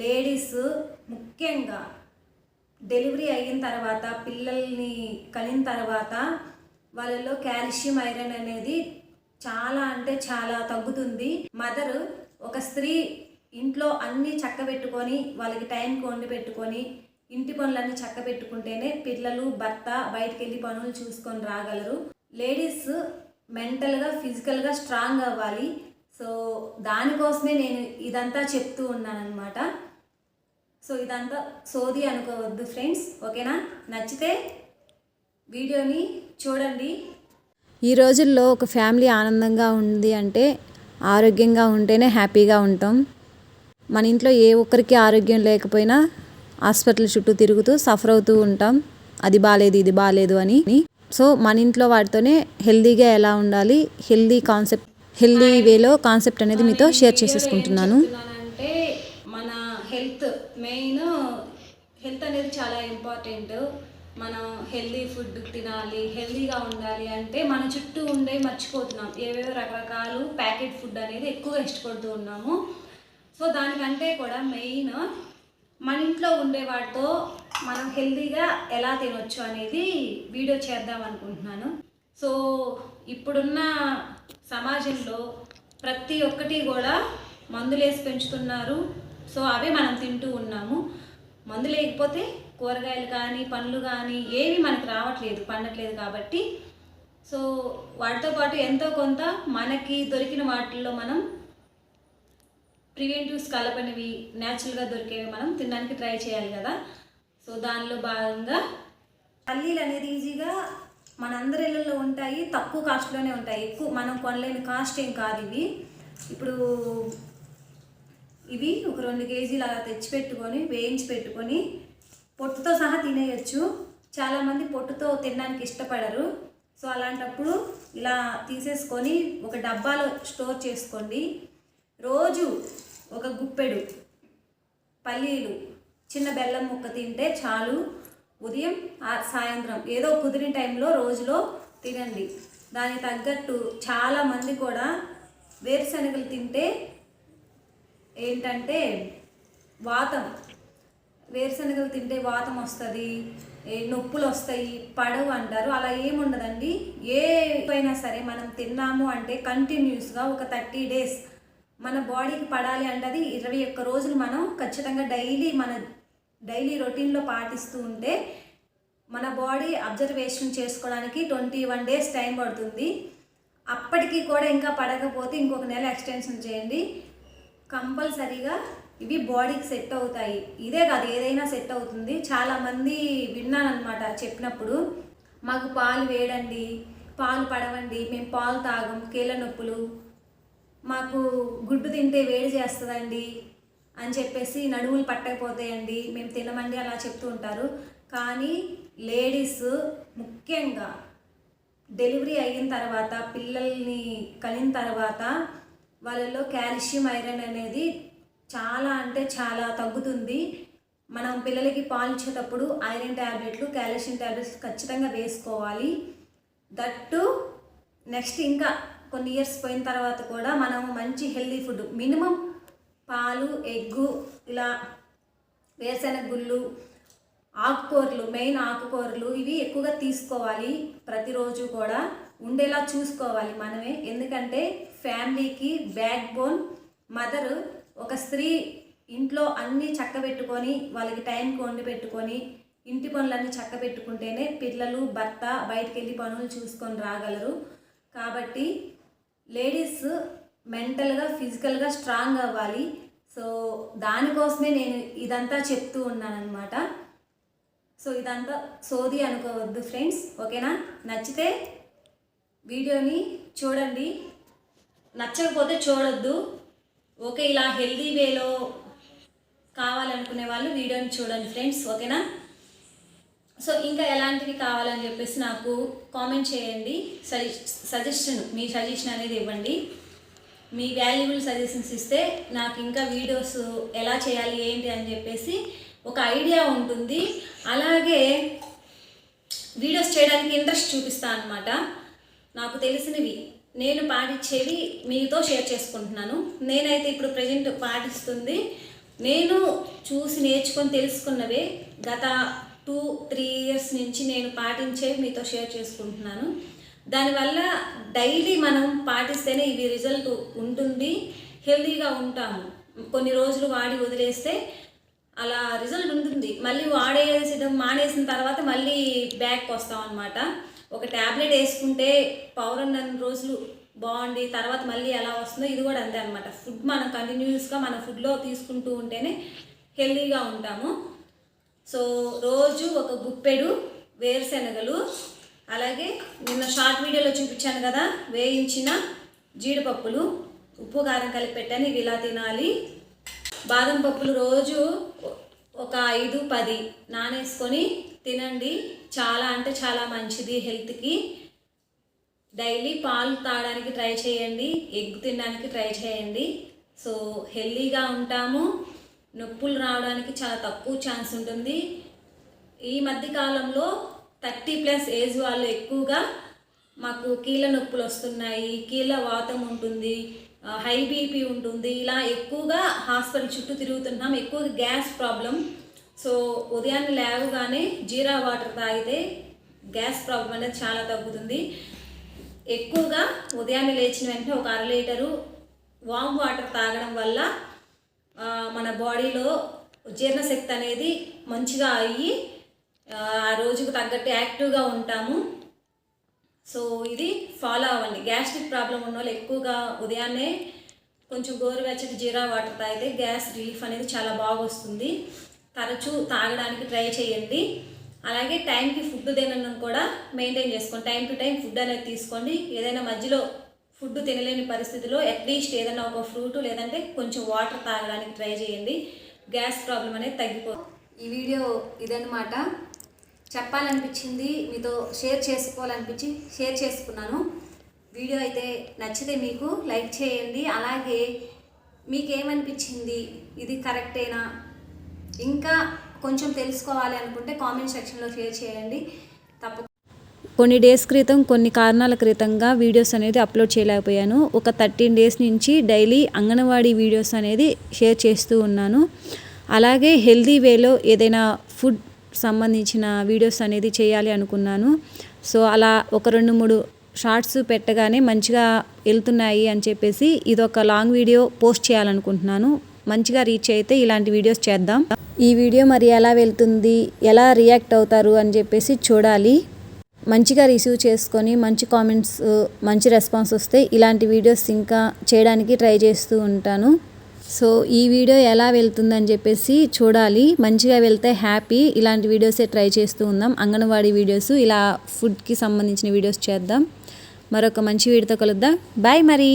Ladies ముఖ్యంగా delivery అయిన తర్వాత పిల్లల్ని కలిగిన తర్వాత వాళ్ళలో కాల్షియం ఐరన్ అనేది చాలా అంటే చాలా తగ్గుతుంది. మదర్ ఒక స్త్రీ ఇంట్లో అన్నీ చక్కబెట్టుకొని వాళ్ళకి టైంకి వండి పెట్టుకొని ఇంటి పనులన్నీ చక్కబెట్టుకుంటేనే పిల్లలు భర్త బయటికి వెళ్ళి పనులు చూసుకొని రాగలరు. లేడీస్ మెంటల్గా ఫిజికల్గా స్ట్రాంగ్ అవ్వాలి. సో దానికోసమే నేను ఇదంతా చెప్తూ ఉన్నానన్నమాట. సో ఇదంతా సోది అనుకోవద్దు ఫ్రెండ్స్ ఓకేనా? నచ్చితే వీడియోని చూడండి. ఈ రోజుల్లో ఒక ఫ్యామిలీ ఆనందంగా ఉంది అంటే ఆరోగ్యంగా ఉంటేనే హ్యాపీగా ఉంటాం. మన ఇంట్లో ఏ ఒక్కరికి ఆరోగ్యం లేకపోయినా హాస్పిటల్ చుట్టూ తిరుగుతూ సఫర్ అవుతూ ఉంటాం. అది బాగాలేదు ఇది బాగాలేదు అని. సో మన ఇంట్లో వాటితోనే హెల్దీగా ఎలా ఉండాలి హెల్దీ కాన్సెప్ట్ హెల్దీ వేలో కాన్సెప్ట్ అనేది మీతో షేర్ చేసేసుకుంటున్నాను. అంటే మన హెల్త్ మెయిన్ హెల్త్ అనేది చాలా ఇంపార్టెంట్. మనం హెల్దీ ఫుడ్ తినాలి హెల్దీగా ఉండాలి అంటే మన చుట్టూ ఉండే మర్చిపోతున్నాం. ఏవేవో రకరకాలు ప్యాకెట్ ఫుడ్ అనేది ఎక్కువ ఇష్టపడుతూ ఉన్నాము. సో దానికంటే కూడా మెయిన్ మన ఇంట్లో ఉండే వాటితో మనం హెల్తీగా ఎలా తినొచ్చు అనేది వీడియో చేద్దాం అనుకుంటున్నాను. సో ఇప్పుడున్న సమాజంలో ప్రతి ఒక్కటి కూడా మందులేసి పెంచుతున్నారు. సో అవే మనం తింటూ ఉన్నాము. మందు లేకపోతే కూరగాయలు కానీ పండ్లు కానీ ఏవి మనకు రావట్లేదు పండట్లేదు కాబట్టి. సో వాటితో పాటు ఎంతో కొంత మనకి దొరికిన వాటిల్లో మనం ప్రివెంటివ్స్ కలపనివి న్యాచురల్గా దొరికేవి మనం తినడానికి ట్రై చేయాలి కదా. సో దానిలో భాగంగా పల్లీలు అనేది ఈజీగా మనందరి ఇళ్ళల్లో ఉంటాయి తక్కువ కాస్ట్లోనే ఉంటాయి. ఎక్కువ మనం కొనలేని కాస్ట్ ఏం కాదు ఇవి. ఇప్పుడు ఇవి ఒక రెండు కేజీలు అలా తెచ్చి పెట్టుకొని వేయించి పెట్టుకొని పొట్టుతో సహా తినేయచ్చు. చాలామంది పొట్టుతో తినడానికి ఇష్టపడరు. సో అలాంటప్పుడు ఇలా తీసేసుకొని ఒక డబ్బాలో స్టోర్ చేసుకోండి. రోజు ఒక గుప్పెడు పల్లీలు చిన్న బెల్లం ముక్క తింటే చాలు. ఉదయం ఆ సాయంత్రం ఏదో కుదిరిన టైంలో రోజులో తినండి. దానికి తగ్గట్టు చాలామంది కూడా వేరుశనగలు తింటే ఏంటంటే వాతం. వేరుశనగలు తింటే వాతం వస్తుంది నొప్పులు వస్తాయి పడవు అంటారు. అలా ఏముండదండి. ఏ పైనా సరే మనం తిన్నాము అంటే కంటిన్యూస్గా ఒక థర్టీ డేస్ మన బాడీకి పడాలి అంటే అది ఇరవై ఒక్క రోజులు మనం ఖచ్చితంగా డైలీ మన డైలీ రొటీన్లో పాటిస్తూ ఉంటే మన బాడీ అబ్జర్వేషన్ చేసుకోవడానికి ట్వంటీ వన్ డేస్ టైం పడుతుంది. అప్పటికి కూడా ఇంకా పడకపోతే ఇంకొక నెల ఎక్స్టెన్షన్ చేయండి. కంపల్సరీగా ఇవి బాడీకి సెట్ అవుతాయి. ఇదే కాదు ఏదైనా సెట్ అవుతుంది. చాలామంది విన్నానమాట చెప్పినప్పుడు మాకు పాలు వేడండి పాలు పడవండి మేము పాలు తాగం కీళ్ళ నొప్పులు మాకు గుడ్డు తింటే వేడి చేస్తుందండి అని చెప్పేసి నడుములు పట్టకపోతాయండి మేము తినమండి అలా చెప్తూ ఉంటారు. కానీ లేడీస్ ముఖ్యంగా డెలివరీ అయిన తర్వాత పిల్లల్ని కలిగిన తర్వాత వాళ్ళలో కాల్షియం ఐరన్ అనేది చాలా అంటే చాలా తగ్గుతుంది. మనం పిల్లలకి పాలు ఇచ్చేటప్పుడు ఐరన్ ట్యాబ్లెట్లు కాల్షియం ట్యాబ్లెట్స్ ఖచ్చితంగా వేసుకోవాలి. దట్టు నెక్స్ట్ ఇంకా కొన్ని ఇయర్స్ పోయిన తర్వాత కూడా మనం మంచి హెల్దీ ఫుడ్ మినిమం పాలు ఎగ్గు ఇలా వేరుశెనగ గుళ్ళు ఆకుకూరలు మెయిన్ ఆకుకూరలు ఇవి ఎక్కువగా తీసుకోవాలి ప్రతిరోజు కూడా. ఉండేలా చూసుకోవాలి మనమే. ఎందుకంటే ఫ్యామిలీకి బ్యాక్ బోన్ మదర్ ఒక స్త్రీ ఇంట్లో అన్నీ చక్కబెట్టుకొని వాళ్ళకి టైంకి వండి పెట్టుకొని ఇంటి పనులన్నీ చక్కబెట్టుకుంటేనే పిల్లలు భర్త బయటికి వెళ్ళి పనులు చూసుకొని రాగలరు. కాబట్టి లేడీస్ మెంటల్గా ఫిజికల్గా స్ట్రాంగ్ అవ్వాలి. సో దానికోసమే నేను ఇదంతా చెప్తూ ఉన్నానన్నమాట. సో ఇదంతా సోది అనుకోవద్దు ఫ్రెండ్స్. ఓకేనా? నచ్చితే వీడియోని చూడండి. నచ్చకపోతే చూడొద్దు. ఓకే ఇలా హెల్దీ వేలో కావాలనుకునే వాళ్ళు వీడియోని చూడండి ఫ్రెండ్స్ ఓకేనా? సో ఇంకా ఎలాంటివి కావాలని చెప్పేసి నాకు కామెంట్ చేయండి. సజెస్ సజెషన్ మీ సజెషన్ అనేది ఇవ్వండి. మీ వాల్యుబుల్ సజెషన్స్ ఇస్తే నాకు ఇంకా వీడియోస్ ఎలా చేయాలి ఏంటి అని చెప్పేసి ఒక ఐడియా ఉంటుంది. అలాగే వీడియోస్ చేయడానికి ఇంట్రెస్ట్ చూపిస్తాను అనమాట నాకు తెలిసినవి. నేను పాటించేవి మీతో షేర్ చేసుకుంటున్నాను. నేనైతే ఇప్పుడు ప్రజెంట్ పాటిస్తుంది. నేను చూసి నేర్చుకొని తెలుసుకున్నవే గత టూ త్రీ ఇయర్స్ నుంచి నేను పాటించేవి మీతో షేర్ చేసుకుంటున్నాను. దానివల్ల డైలీ మనం పాటిస్తేనే ఇవి రిజల్ట్ ఉంటుంది. హెల్తీగా ఉంటాము. కొన్ని రోజులు వాడి వదిలేస్తే అలా రిజల్ట్ ఉంటుంది. మళ్ళీ వాడేసడం మానేసిన తర్వాత మళ్ళీ బ్యాక్ వస్తాం అనమాట ఒక ట్యాబ్లెట్ వేసుకుంటే పౌరం రోజులు బాగుండి తర్వాత మళ్ళీ ఎలా వస్తుందో ఇది కూడా అంతే అనమాట ఫుడ్ మనం కంటిన్యూస్గా మన ఫుడ్లో తీసుకుంటూ ఉంటేనే హెల్తీగా ఉంటాము. సో రోజు ఒక గుప్పెడు వేరుశనగలు అలాగే నిన్న షార్ట్ వీడియోలో చూపించాను కదా వేయించిన జీడిపప్పులు ఉప్పు కారం కలిపి పెట్టాను ఇవి ఇలా తినాలి. బాదం పప్పులు రోజు ఒక ఐదు పది నానేసుకొని తినండి. చాలా అంటే చాలా మంచిది హెల్త్కి. డైలీ పాలు తాగడానికి ట్రై చేయండి. ఎగ్ తినడానికి ట్రై చేయండి. సో హెల్తీగా ఉంటాము. నొప్పులు రావడానికి చాలా తక్కువ ఛాన్స్ ఉంటుంది. ఈ మధ్య కాలంలో థర్టీ ప్లస్ ఏజ్ వాళ్ళు ఎక్కువగా మాకు కీళ్ళ నొప్పులు వస్తున్నాయి. కీళ్ళ వాతం ఉంటుంది. హై బీపీ ఉంటుంది. ఇలా ఎక్కువగా హాస్పిటల్ చుట్టూ తిరుగుతున్నాం ఎక్కువగా గ్యాస్ ప్రాబ్లం. సో ఉదయాన్నే లేవగానే జీరా వాటర్ తాగితే గ్యాస్ ప్రాబ్లం అనేది చాలా తగ్గుతుంది. ఎక్కువగా ఉదయాన్నే లేచిన వెంటనే ఒక అర లీటరు వామ్ వాటర్ తాగడం వల్ల మన బాడీలో జీర్ణశక్తి అనేది మంచిగా అయ్యి ఆ రోజుకు తగ్గట్టు యాక్టివ్గా ఉంటాము. సో ఇది ఫాలో అవ్వండి. గ్యాస్ట్రిక్ ప్రాబ్లం ఉన్న వాళ్ళు ఎక్కువగా ఉదయాన్నే కొంచెం గోరువెచ్చటి జీరా వాటర్ తాగితే గ్యాస్ రిలీఫ్ అనేది చాలా బాగా వస్తుంది తరచూ తాగడానికి ట్రై చేయండి. అలాగే టైంకి ఫుడ్ తినడం కూడా మెయింటైన్ చేసుకోండి. టైం టు టైం ఫుడ్ అనేది తీసుకోండి. ఏదైనా మధ్యలో ఫుడ్ తినలేని పరిస్థితిలో అట్లీస్ట్ ఏదైనా ఒక ఫ్రూట్ లేదంటే కొంచెం వాటర్ తాగడానికి ట్రై చేయండి. గ్యాస్ ప్రాబ్లం అనేది తగ్గిపో ఈ వీడియో ఇదనమాట చెప్పాలనిపించింది మీతో షేర్ చేసుకోవాలనిపించి షేర్ చేసుకున్నాను. వీడియో అయితే నచ్చితే మీకు లైక్ చేయండి. అలాగే మీకేమనిపించింది? ఇది కరెక్టేనా? ఇంకా కొంచెం తెలుసుకోవాలి అనుకుంటే కామెంట్ సెక్షన్లో షేర్ చేయండి. తప్పకుండా కొన్ని డేస్ క్రితం కొన్ని కారణాల క్రితంగా వీడియోస్ అనేది అప్లోడ్ చేయలేకపోయాను. ఒక థర్టీన్ డేస్ నుంచి డైలీ అంగన్వాడీ వీడియోస్ అనేది షేర్ చేస్తూ ఉన్నాను. అలాగే హెల్దీ వేలో ఏదైనా ఫుడ్ సంబంధించిన వీడియోస్ అనేది చేయాలి అనుకున్నాను. సో అలా ఒక రెండు మూడు షార్ట్స్ పెట్టగానే మంచిగా వెళ్తున్నాయి అని చెప్పేసి ఇది ఒక లాంగ్ వీడియో పోస్ట్ చేయాలనుకుంటున్నాను. మంచిగా రీచ్ అయితే ఇలాంటి వీడియోస్ చేద్దాం. ఈ వీడియో మరి ఎలా వెళ్తుంది ఎలా రియాక్ట్ అవుతారు అని చెప్పేసి చూడాలి. మంచిగా రిసీవ్ చేసుకొని మంచి కామెంట్స్ మంచి రెస్పాన్స్ వస్తే ఇలాంటి వీడియోస్ ఇంకా చేయడానికి ట్రై చేస్తూ ఉంటాను. సో ఈ వీడియో ఎలా వెళ్తుందని చెప్పేసి చూడాలి. మంచిగా వెళ్తే హ్యాపీ. ఇలాంటి వీడియోసే ట్రై చేస్తూ ఉందాం. అంగన్వాడీ వీడియోస్ ఇలా ఫుడ్కి సంబంధించిన వీడియోస్ చేద్దాం. మరొక మంచి వీడియోతో కలుద్దాం. బాయ్ మరి.